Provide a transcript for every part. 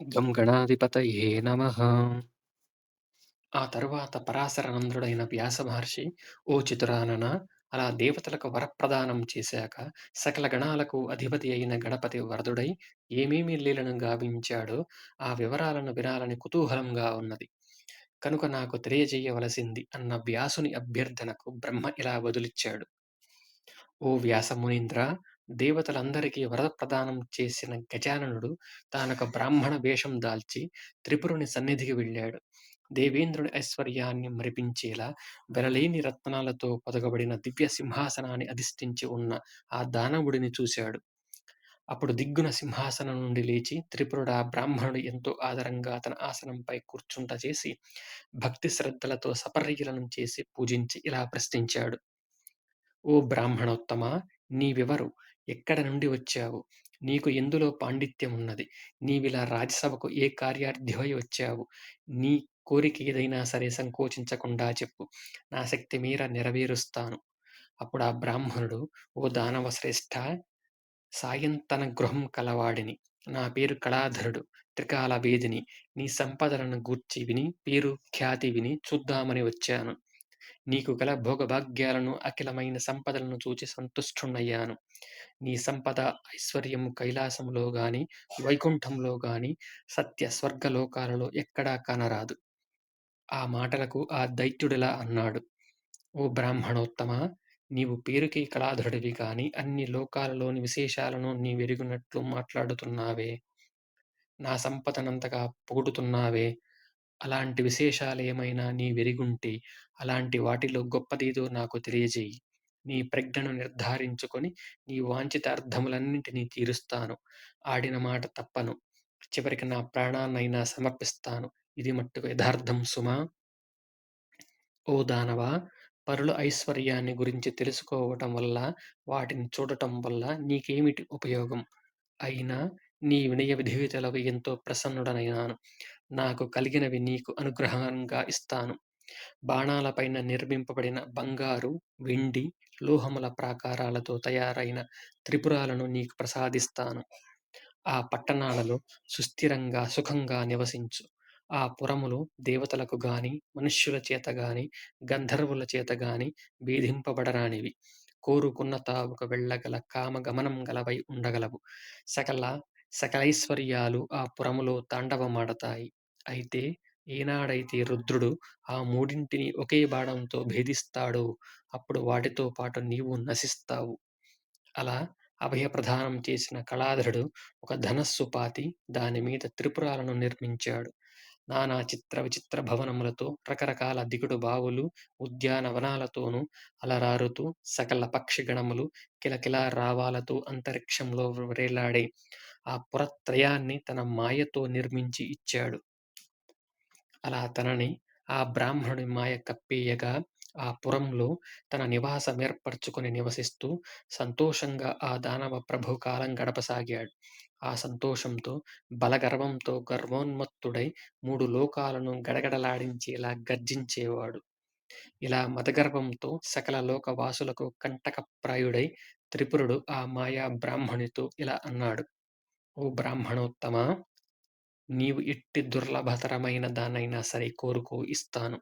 గం గణాధిపతయే నమః. ఆ తరువాత పరాశరనందనుడైన వ్యాస మహర్షి ఓ చితురానన అలా దేవతలకు వరప్రదానం చేశాక సకల గణాలకు అధిపతి అయిన గణపతి వరదుడై ఏమేమి లీలను గావించాడో ఆ వివరాలను వినాలని కుతూహలంగా ఉన్నది. కనుక నాకు తెలియజేయవలసింది అన్న వ్యాసుని అభ్యర్థనకు బ్రహ్మ ఇలా బదులిచ్చాడు ఓ వ్యాస మునీంద్ర దేవతలందరికీ వరప్రదానం చేసిన గజాననుడు తానొక బ్రాహ్మణ వేషం దాల్చి త్రిపురుని సన్నిధికి వెళ్ళాడు. దేవేంద్రుని ఐశ్వర్యాన్ని మరిపించేలా వెలలేని రత్నాలతో పొదగబడిన దివ్య సింహాసనాన్ని అధిష్ఠించి ఉన్న ఆ దానవుడిని చూశాడు. అప్పుడు దిగ్గున సింహాసనం నుండి లేచి త్రిపురుడు ఆ బ్రాహ్మణుడు ఎంతో ఆదరంగా తన ఆసనంపై కూర్చుంట చేసి భక్తి శ్రద్ధలతో సపర్యలను చేసి పూజించి ఇలా ప్రశ్నించాడు. ఓ బ్రాహ్మణోత్తమా నీవెవరు? ఎక్కడ నుండి వచ్చావు? నీకు ఎందులో పాండిత్యం ఉన్నది? నీవిలా రాజసభకు ఏ కార్యార్థివై వచ్చావు? నీ కోరిక ఏదైనా సరే సంకోచించకుండా చెప్పు. నా శక్తి మీర నెరవేరుస్తాను. అప్పుడు ఆ బ్రాహ్మణుడు ఓ దానవ శ్రేష్ఠ సాయంతన గృహం కలవాడిని. నా పేరు కళాధరుడు త్రికాల వేదిని. నీ సంపదలను గూర్చి విని పేరు ఖ్యాతి విని చూద్దామని వచ్చాను. నీకు గల భోగభాగ్యాలను అఖిలమైన సంపదలను చూచి సంతుష్టున్నయ్యాను నీ సంపద ఐశ్వర్యము కైలాసములో గాని వైకుంఠంలో గాని సత్య స్వర్గలోకాలలో ఎక్కడా కానరాదు. ఆ మాటలకు ఆ దైత్యుడిలా అన్నాడు. ఓ బ్రాహ్మణోత్తమ నీవు పేరుకి కళాధరుడివి కాని అన్ని లోకాలలోని విశేషాలను నీ వెరిగినట్లు మాట్లాడుతున్నావే. నా సంపదనంతగా పొగుడుతున్నావే. అలాంటి విశేషాలేమైనా నీవెరిగుంటే అలాంటి వాటిలో గొప్పదేదో నాకు తెలియజేయి. నీ ప్రజ్ఞను నిర్ధారించుకొని నీ వాంఛిత అర్థములన్నింటినీ తీరుస్తాను. ఆడిన మాట తప్పను. చివరికి నా ప్రాణాన్నైనా సమర్పిస్తాను. ఇది మట్టుకు యథార్థం సుమా. ఓ దానవా! పరుల ఐశ్వర్యాన్ని గురించి తెలుసుకోవటం వల్ల వాటిని చూడటం వల్ల నీకేమిటి ఉపయోగం? అయినా నీ వినయ విధేయతలకు ఎంతో ప్రసన్నుడనైనాను. నాకు కలిగినవి నీకు అనుగ్రహంగా ఇస్తాను. బాణాలపైన నిర్మింపబడిన బంగారు వెండి లోహముల ప్రాకారాలతో తయారైన త్రిపురాలను నీకు ప్రసాదిస్తాను. ఆ పట్టణాలలో సుస్థిరంగా సుఖంగా నివసించు. ఆ పురములు దేవతలకు గాని మనుష్యుల చేత గాని గంధర్వుల చేత గాని వేధింపబడరానివి. కోరుకున్న తావుకు వెళ్ళగల కామగమనం గలవై ఉండగలవు. సకల సకలైశ్వర్యాలు ఆ పురములో తాండవమాడతాయి. అయితే ఏనాడైతే రుద్రుడు ఆ మూడింటిని ఒకే బాణంతో భేదిస్తాడో అప్పుడు వాటితో పాటు నీవు నశిస్తావు. అలా అభయప్రదానం చేసిన కళాధరుడు ఒక ధనస్సు పాతి దాని మీద త్రిపురాలను నిర్మించాడు. నానా చిత్ర విచిత్ర భవనములతో రకరకాల దిగుడు బావులు ఉద్యానవనాలతోనూ అలరారుతూ సకల పక్షిగణములు కిలకిలా రావాలతో అంతరిక్షంలో వ్రేలాడే ఆ పురత్రయాన్ని తన మాయతో నిర్మించి ఇచ్చాడు. అలా తనని ఆ బ్రాహ్మణుని మాయ కప్పేయగా ఆ పురంలో తన నివాసం ఏర్పరచుకుని నివసిస్తూ సంతోషంగా ఆ దానవ ప్రభు కాలం గడపసాగాడు. ఆ సంతోషంతో బలగర్వంతో గర్వోన్మత్తుడై మూడు లోకాలను గడగడలాడించేలా గర్జించేవాడు. ఇలా మదగర్వంతో సకల లోకవాసులకు కంటకప్రాయుడై త్రిపురుడు ఆ మాయా బ్రాహ్మణితో ఇలా అన్నాడు. ఓ బ్రాహ్మణోత్తమా? నీవు ఎట్టి దుర్లభతరమైన దానైనా సరే కోరుకో ఇస్తాను.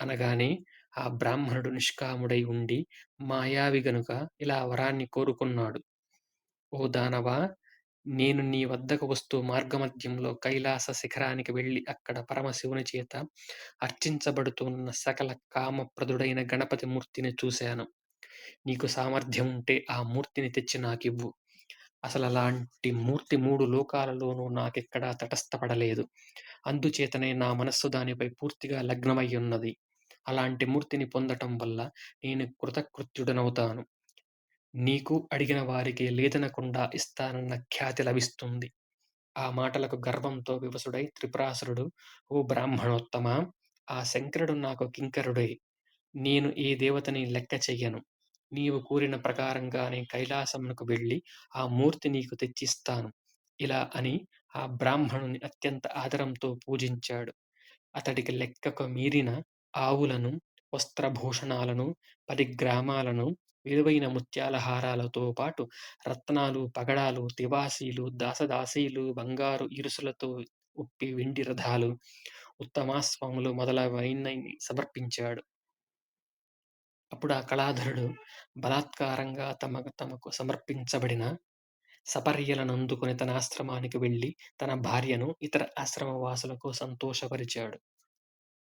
అనగానే ఆ బ్రాహ్మణుడు నిష్కాముడై ఉండి మాయావి గనుక ఇలా వరాన్ని కోరుకున్నాడు. ఓ దానవా నేను నీ వద్దకు వస్తూ మార్గమధ్యంలో కైలాస శిఖరానికి వెళ్ళి అక్కడ పరమశివుని చేత అర్చించబడుతున్న సకల కామప్రదుడైన గణపతి మూర్తిని చూశాను. నీకు సామర్థ్యం ఉంటే ఆ మూర్తిని తెచ్చి నాకివ్వు. అసలు అలాంటి మూర్తి మూడు లోకాలలోనూ నాకెక్కడా తటస్థపడలేదు. అందుచేతనే నా మనస్సు దానిపై పూర్తిగా లగ్నమై ఉన్నది అలాంటి మూర్తిని పొందటం వల్ల నేను కృతకృత్యుడనవుతాను. నీకు అడిగిన వారికి లేదనకుండా ఇస్తానన్న ఖ్యాతి లభిస్తుంది. ఆ మాటలకు గర్వంతో వివసుడై త్రిపురాసురుడు ఓ బ్రాహ్మణోత్తమా ఆ శంకరుడు నాకు కింకరుడే. నేను ఏ దేవతని లెక్క చెయ్యను? నీవు కోరిన ప్రకారంగానే కైలాసమునకు వెళ్ళి ఆ మూర్తి నీకు తెచ్చిస్తాను. ఇలా అని ఆ బ్రాహ్మణుని అత్యంత ఆదరంతో పూజించాడు. అతడికి లెక్కకు మీరిన ఆవులను వస్త్రభూషణాలను పది గ్రామాలను విలువైన ముత్యాల హారాలతో పాటు రత్నాలు పగడాలు తివాసీలు దాసదాసీలు బంగారు ఇరుసులతో ఉప్పి వెండి రథాలు ఉత్తమాస్వాములు మొదలైన సమర్పించాడు. అప్పుడు ఆ కళాధరుడు బలాత్కారంగా తమ తమకు సమర్పించబడిన సపర్యలను అందుకుని తన ఆశ్రమానికి వెళ్ళి తన భార్యను ఇతర ఆశ్రమవాసులకు సంతోషపరిచాడు.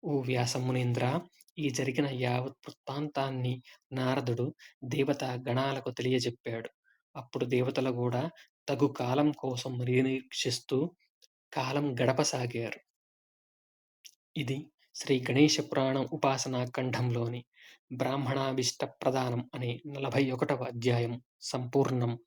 ఓ వ్యాసమునీంద్ర ఈ జరిగిన యావత్ వృత్తాంతాన్ని నారదుడు దేవత గణాలకు తెలియజెప్పాడు. అప్పుడు దేవతలు కూడా తగు కాలం కోసం నిరీక్షిస్తూ కాలం గడపసాగారు. ఇది శ్రీ గణేష పురాణం ఉపాసనా ఖండంలోని బ్రాహ్మణాభిష్ట ప్రదానం అనే నలభై ఒకటవ అధ్యాయం సంపూర్ణం.